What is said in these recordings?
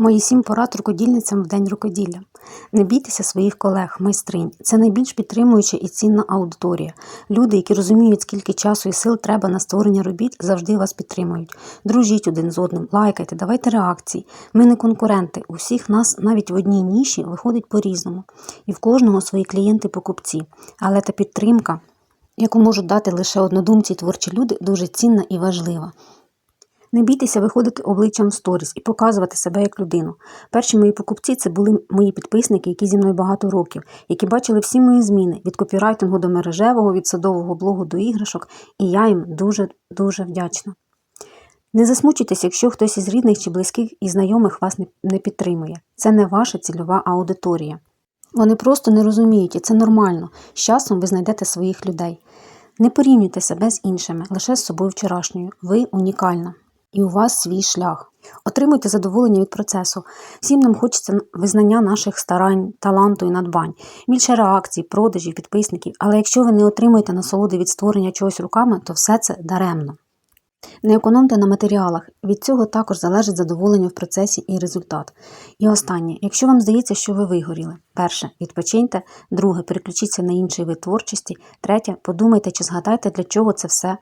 Мої сім порад рукодільницям в день рукоділля. Не бійтеся своїх колег, майстринь. Це найбільш підтримуюча і цінна аудиторія. Люди, які розуміють, скільки часу і сил треба на створення робіт, завжди вас підтримують. Дружіть один з одним, лайкайте, давайте реакції. Ми не конкуренти. У всіх нас навіть в одній ніші виходить по-різному. І в кожного свої клієнти-покупці. Але та підтримка, яку можуть дати лише однодумці й творчі люди, дуже цінна і важлива. Не бійтеся виходити обличчям в сторіс і показувати себе як людину. Перші мої покупці це були мої підписники, які зі мною багато років, які бачили всі мої зміни від копірайтингу до мережевого, від садового блогу до іграшок, і я їм дуже дуже вдячна. Не засмучуйтесь, якщо хтось із рідних чи близьких і знайомих вас не підтримує. Це не ваша цільова аудиторія. Вони просто не розуміють, і це нормально. З часом ви знайдете своїх людей. Не порівнюйте себе з іншими, лише з собою вчорашньою. Ви унікальна. І у вас свій шлях. Отримуйте задоволення від процесу. Всім нам хочеться визнання наших старань, таланту і надбань, більше реакцій, продажів, підписників. Але якщо ви не отримуєте насолоди від створення чогось руками, то все це даремно. Не економте на матеріалах, від цього також залежить задоволення в процесі і результат. І останнє, якщо вам здається, що ви вигоріли, перше, відпочиньте, друге, переключіться на інший вид творчості, третє, подумайте чи згадайте, для чого це все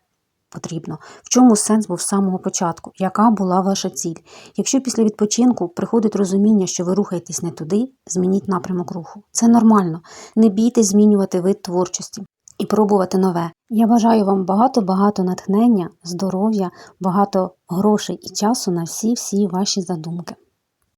потрібно, в чому сенс був з самого початку, яка була ваша ціль. Якщо після відпочинку приходить розуміння, що ви рухаєтесь не туди, змініть напрямок руху. Це нормально. Не бійтесь змінювати вид творчості і пробувати нове. Я бажаю вам багато-багато натхнення, здоров'я, багато грошей і часу на всі-всі ваші задумки.